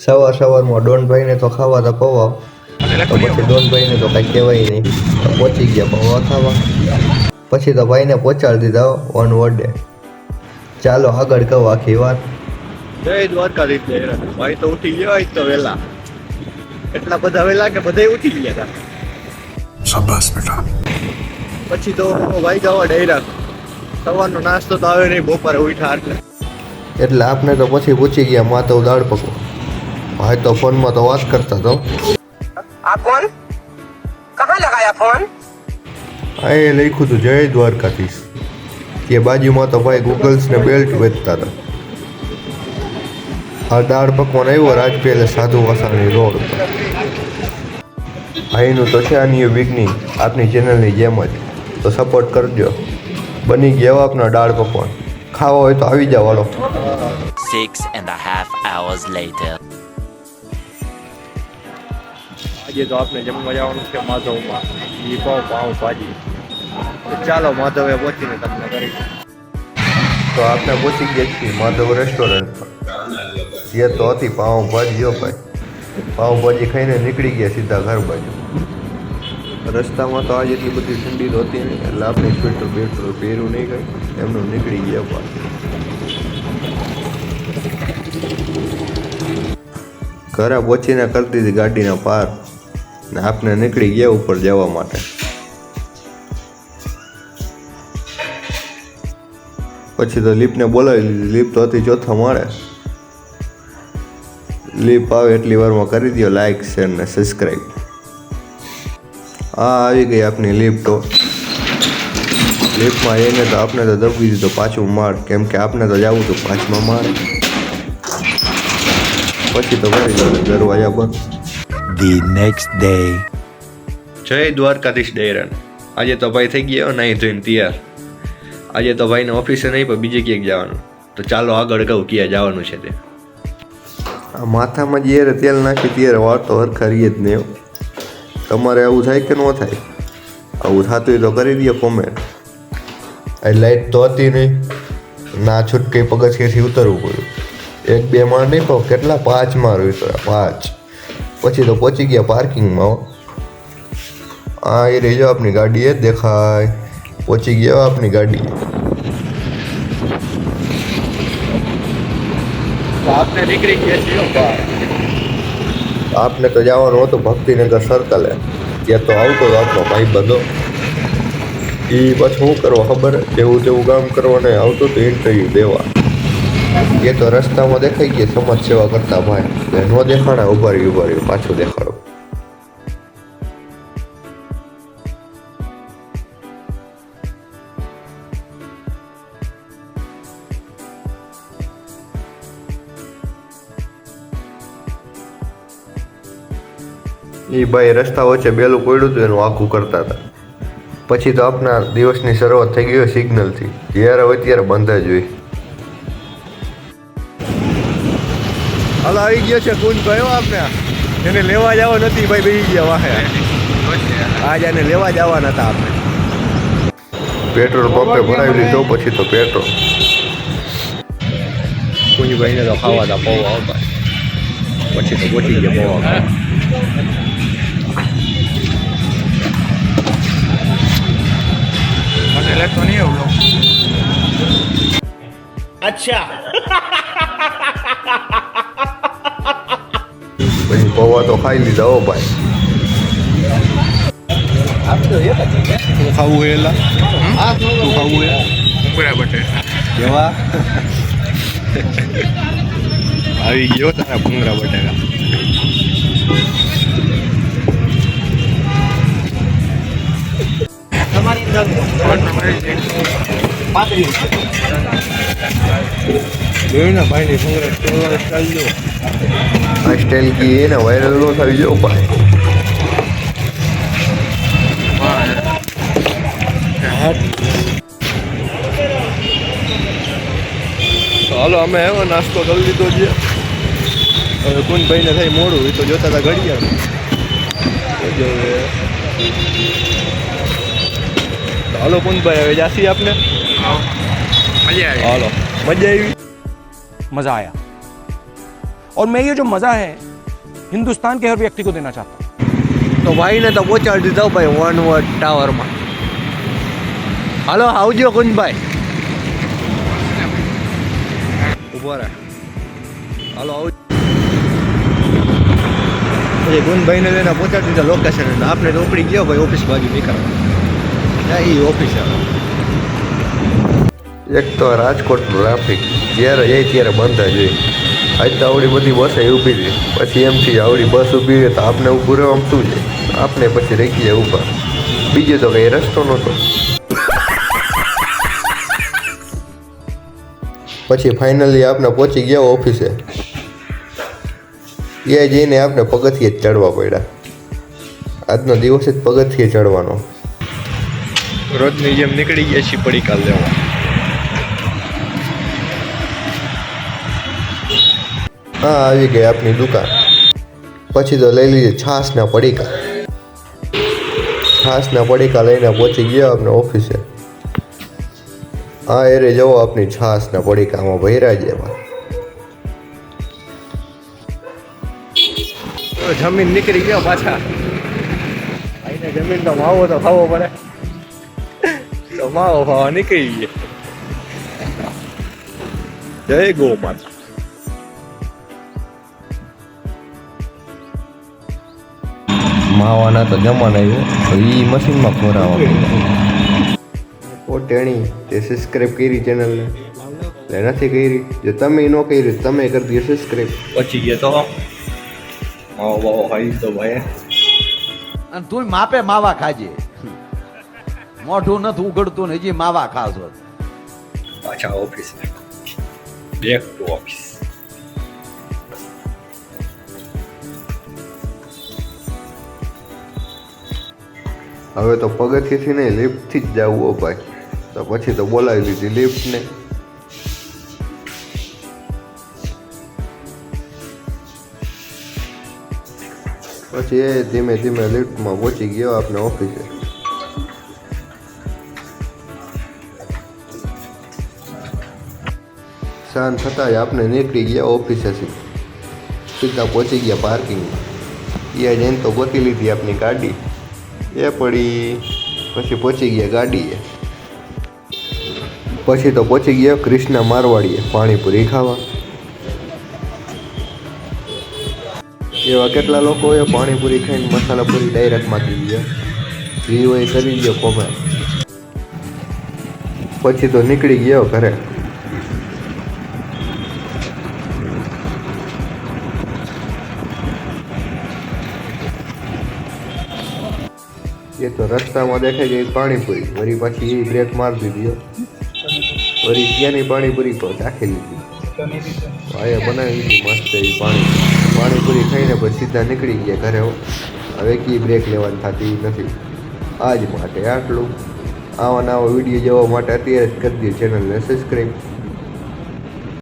સવાર સવારમાં ડોનભાઈને તો ખાવા તો પવા ડોન પછી ડોનભાઈને તો કાંઈ કહેવાય નહીં. પહોંચી ગયા પવા ખાવા. પછી તો ભાઈને પહોંચાડી દીધા ઓન વર્ડે ચાલો આગળ કહો આખી વાત. જય દ્વારકાધીશ ભાઈ તો ઉઠી ગયા આજ તો વહેલા. એટલા બધા વહેલા કે બધા ઉઠી ગયા શાબાશ બેટા. પછી તો ભાઈ જવા ડાયરા સવારનો નાસ્તો તો આવે નહીં બપોરે ઉઠા એટલે. એટલે આપને તો પછી પૂછી ગયા માતા દાળ પકો ભાઈ તો ફોનમાં તો વાત કરતા તો આપ કોણ કહા લગાયા ફોન એ લખ્યું હતું જય દ્વારકાધીશ કે બાજુમાં તો ભાઈ ગૂગલ્સ ને બેલ્ટ વેચતા હતા આ દાળ પકવાન આવ્યો રાજ પહેલે સાધુ વાસાની રોડ ઉપર અહીંનું તો છે આની વિગની આપની ચેનલની જેમ જ તો સપોર્ટ કરજો બની ગયા આપના દાળ પકવાન ખાવા હોય તો આવી જાવ હાલો six and half hours later આજે તો આપણે જમવા જવાનું છે માધવમાં. ઈ પાવ પાવ ભાજી. ચાલો માધવે પહોંચીને તમને કરી તો આપણે પહોંચી ગયા છીએ માધવ રેસ્ટોરન્ટ પર. એ તો હતી પાઉંભાજી જો ભાઈ. પાઉંભાજી ખાઈને નીકળી ગયા સીધા ઘર બાજુ. રસ્તામાં તો આજ એટલી બધી ઠંડી તો હતી નહીં, એટલે આપણે સ્વેટર બેટર પહેર્યું નહીં કંઈ. એમનું નીકળી ગયા પાછું. ઘરે પહોંચીને કરતી દીધી ગાડીના પાર. ને આપણે નીકળી ગયા ઉપર જવા માટે. પછી તો લીપને બોલાવી લીધી. લીપ તો હતી ચોથા માળે. લીપ આવે એટલી વારમાં કરી દો લાઈક શેર ને સબસ્ક્રાઈબ આ આવી ગઈ આપની લીપ તો. લીપમાં એને તો આપણે તો દબી દીધો પાછું માળ. કેમ કે આપણે તો જવું હતું પાંચમા માળ. પછી તો કરી દો દરવાજા બંધ. The next day. જય દ્વારકાધીશ ડેરન. આજે તો ભાઈ થઈ ગયા નહીં ધોઈને તૈયાર. આજે તો ભાઈને ઓફિસે નહીં પણ બીજે ક્યાંક જવાનું. તો ચાલો આગળ કહું ક્યાં જવાનું છે તે. આ માથામાં જ્યારે તેલ નાખી ત્યારે વાર તો હરખારીએ જ નહીં તમારે આવું થાય કે ન થાય? આવું થતું હોય તો કરી દો કોમેન્ટ આ લાઈટ તો હતી નહીં. ના છૂટકે પગથિયેથી ઉતરવું પડ્યું. એક બે માળ નહીં પણ કેટલા પાંચમાં રહ્યું પાંચ. પછી તો પહોંચી ગયા પાર્કિંગમાં હો. આ એ રહી જાઓ આપની ગાડી એ જ દેખાય. પહોંચી ગયા આપની ગાડી. તો આપણે નીકળી ગયા છીએ બહાર. આપને તો જવાનું હતું ભક્તિનગર સર્કલે ત્યાં તો આવતો હતો આપણો ભાઈ બધો. એ પછી શું કરવા ખબર? જેવું તેવું કામ કરવાને આવતો તો ઇન્ટરવ્યૂ દેવા. એ તો રસ્તામાં દેખાઈ ગયા, સમાજ સેવા કરતા ભાઈ. ન દેખાણા, ઊભા રહ્યું પાછું દેખાડો. એ ભાઈ રસ્તા વચ્ચે બેલું પડ્યું હતું, એનું આખું કરતા હતા. પછી તો આપના દિવસની શરૂઆત થઈ ગયો સિગ્નલથી જ્યારે હોય ત્યારે બંધ જ હોય. હાલો આવી ગયો છે કુંજ કયો આપને. એને લેવા જવા નથી ભાઈ બેસી ગયા વાહે. આજ એને લેવા જવાના હતા આપણે પેટ્રોલ પંપે ભરાવી લીધો પછી તો પેટ્રોલ. કુંજભાઈને તો ખાવા હતા પૌવા આવતા પછી તો ગોઠી ગયા પૌવા ખાવા મને પૌવા તો ખાઈ લીધા હો ભાઈ. તું ખાવું એલા? તું ખાવું એ બરાબર કેવા? આવી ગયો તારા ભૂંગરા બટાકા. જોયું ને ભાઈની ભૂંગળા સ્ટાઈલ જો स्टाइल की है ना वायरल हो सभी जो ऊपर चलो अमे है नास्तो कर लीजिए हम कुंड भाई ने थी मोड़ू तो जो था घड़िया चलो कुंड भाई हमें जासी आपने चलो मज़ा आई मज़ा आया और मैं ये जो मज़ा है हिंदुस्तान के हर व्यक्ति को देना चाहता हूँ તો ભાઈને તો પહોંચાડી દીધો ભાઈ વન વર્ડ ટાવરમાં હાલો આવજો કુંજભાઈ ઉભો રહે હાલો આવજો પછી ગુંજભાઈને લઈને પહોંચાડી દીધા લોકેશન એટલે આપણે તો ઉપડી ગયો ભાઈ ઓફિસ બાજુ નીકળવા એ ઓફિસ એક તો રાજકોટનું ટ્રાફિક જ્યારે જાય ત્યારે બંધ જ હોય આજ તો આવડી બધી બસ ઊભી રહી પછી એમથી આવડી બસ ઊભી રહી તો આપને ઊભું રહેવામાં શું છે? આપને પછી રહી ગયા ઊભા. બીજો તો કંઈ રસ્તો નહોતો. પછી ફાઇનલી આપણે પહોંચી ગયા ઓફિસે. એ જઈને આપણે પગથિયે જ ચડવા પડ્યા. આજનો દિવસ જ પગથિયે ચડવાનો. રોજની જેમ નીકળી ગયા છીએ પડીકાલ લેવા. હા, આવી ગઈ આપની દુકાન. પછી તો લઈ લીધી છાશના પડીકા. છાશના પડીકા લઈને પહોંચી ગયા આપણે ઓફિસે. આ એરે જવો આપની છાશના પડીકામાં ભૈરા જેવા. જમીન નીકળી ગયો પાછા. આઈને જમીન તો માવો તો ખાવો પડે. તો માવો ખાવા નીકળી ગયા. જય ગો માતા માવાના તો જમાના આવ્યો તો એ મશીનમાં ખોરાવા ઓ ટેણી તે સબસ્ક્રાઈબ કરી ચેનલને એટલે નથી કરી? જો તમે ન કરી તમે કરી દો સબસ્ક્રાઈબ પચી ગયો તો? માવો બાવો ખાઈ તો ભાઈ. અને તું માપે માવા ખાજે. મોઢું નથી ઉગડતું ને હજી માવા ખાશો. પાછા ઓફિસ બેક ટુ ઓફિસ હવે તો પગથિયેથી નહીં લિફ્ટથી જ જવું હો ભાઈ. તો પછી તો બોલાવી દીધી લિફ્ટને પછી એ ધીમે ધીમે લિફ્ટમાં પહોંચી ગયો આપણે ઓફિસે સાંજ થતાં આપણે નીકળી ગયા ઓફિસેથી સીધા પહોંચી ગયા પાર્કિંગમાં એ જઈને તો ગોતી લીધી આપણી ગાડી. એ પડી, પછી પહોંચી ગયા ગાડીએ. પછી તો પહોંચી ગયા કૃષ્ણ મારવાડીએ પાણીપુરી ખાવા. એવા કેટલા લોકોએ પાણીપુરી ખાઈને મસાલા પૂરી ડાયરેક્ટ માગી ગયા. જે હોય એ કરી ગયો કોમે પછી તો નીકળી ગયો ઘરે. એ તો રસ્તામાં દેખાઈ ગઈ પાણીપુરી. વળી પાછી એ બ્રેક મારી દીધી. વળી ત્યાંની પાણીપુરી તો રાખી લીધી. ભાઈએ બનાવી દીધી મસ્ત એવી પાણી પાણીપુરી ખાઈને પછી સીધા નીકળી ગયા ઘરે હવે કી બ્રેક લેવાની થતી નથી. આજ માટે આટલું. આવા નવા વીડિયો જોવા માટે અત્યારે જ કરી દે ચેનલને સબસ્ક્રાઈબ